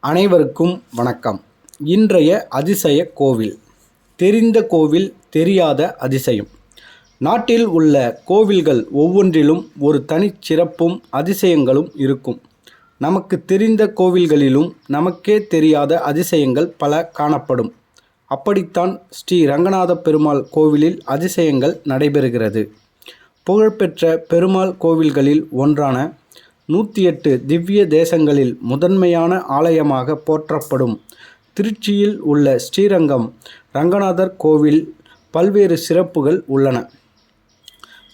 அனைவருக்கும் வணக்கம். இன்றைய அதிசய கோவில். தெரிந்த கோவில் தெரியாத அதிசயம். நாட்டில் உள்ள கோவில்கள் ஒவ்வொன்றிலும் ஒரு தனிச்சிறப்பும் அதிசயங்களும் இருக்கும். நமக்கு தெரிந்த கோவில்களிலும் நமக்கே தெரியாத அதிசயங்கள் பல காணப்படும். அப்படித்தான் ஸ்ரீ ரங்கநாத பெருமாள் கோவிலில் அதிசயங்கள் நடைபெறுகிறது. புகழ்பெற்ற பெருமாள் கோவில்களில் ஒன்றான நூற்றி எட்டு திவ்ய தேசங்களில் முதன்மையான ஆலயமாக போற்றப்படும் திருச்சியில் உள்ள ஸ்ரீரங்கம் ரங்கநாதர் கோவில் பல்வேறு சிறப்புகள் உள்ளன.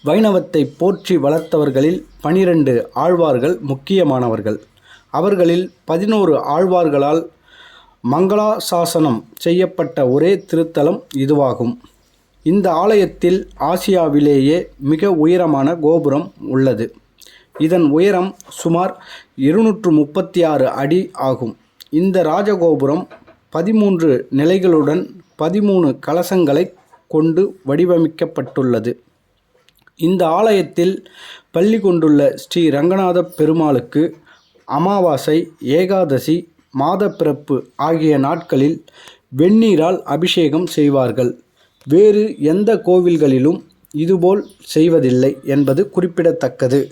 வைணவத்தை போற்றி வளர்த்தவர்களில் பனிரெண்டு ஆழ்வார்கள் முக்கியமானவர்கள். அவர்களில் பதினோரு ஆழ்வார்களால் மங்களாசாசனம் செய்யப்பட்ட ஒரே திருத்தலம் இதுவாகும். இந்த ஆலயத்தில் ஆசியாவிலேயே மிக உயரமான கோபுரம் உள்ளது. இதன் உயரம் சுமார் இருநூற்று முப்பத்தி ஆறு அடி ஆகும். இந்த ராஜகோபுரம் பதிமூன்று நிலைகளுடன் பதிமூணு கலசங்களை கொண்டு வடிவமைக்கப்பட்டுள்ளது. இந்த ஆலயத்தில் பள்ளி கொண்டுள்ள ஸ்ரீ ரங்கநாத பெருமாளுக்கு அமாவாசை ஏகாதசி மாதப்பிறப்பு ஆகிய நாட்களில் வெந்நீரால் அபிஷேகம் செய்வார்கள். வேறு எந்த கோவில்களிலும் இதுபோல் செய்வதில்லை என்பது குறிப்பிடத்தக்கது.